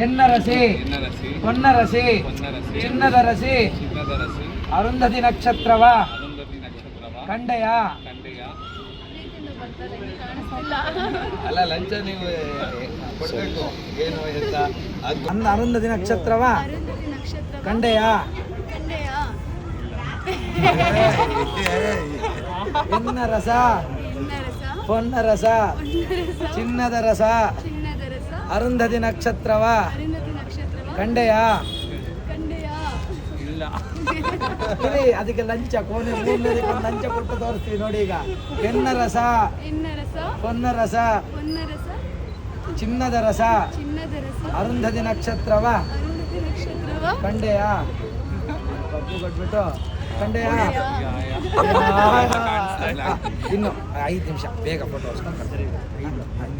ಎನ್ನರಸಿ ಹೊನ್ನರಸಿ ಹೊನ್ನರಸಿ ಚಿನ್ನದ ರಸಿ ಚಿನ್ನದ ರಸಿ ಅರುಂಧತಿ ನಕ್ಷತ್ರವ ಕಂಡಯ ಅಲ್ಲ ಲಂಚ ನೀವು ಕೊಡ್ಬೇಕು ಏನು ಅದು ಅಂದ ಅರುಂಧತಿ ನಕ್ಷತ್ರವ ಕಂಡೆಯ. ಕಂಡೆಯ. ಎನ್ನ ರಸ ಹೊನ್ನ ರಸ ಚಿನ್ನದ ರಸ ಅರುಂಧತಿ ನಕ್ಷತ್ರವ? ಕಂಡೆಯಾ? ಇಲ್ಲ. ಅದಕ್ಕೆ ಲಂಚ ಕೋಣೆ ಮೂರನೇದಕ್ಕೆ ಲಂಚ ಕೊಟ್ಟು ತೋರಿಸ್ತೀವಿ ನೋಡಿ ಈಗ. ಎನ್ನ ರಸ? ಕೊನ್ನ ಹೊನ್ನ ರಸ? ಚಿನ್ನದ ರಸ? ಚಿನ್ನದ ರಸ? ಅರುಂಧತಿ ನಕ್ಷತ್ರವ? ಅರುಂಧತಿ ನಕ್ಷತ್ರವ? ಕಂಡೆಯ? ಕಬ್ಬು ಕೊಟ್ಬಿಟ್ಟು. ಕಂಡೆಯ? ಇನ್ನು ಐದು ನಿಮಿಷ ಬೇಗ ಫೋಟೋ ಹೊಸ್ಕೊಂಡು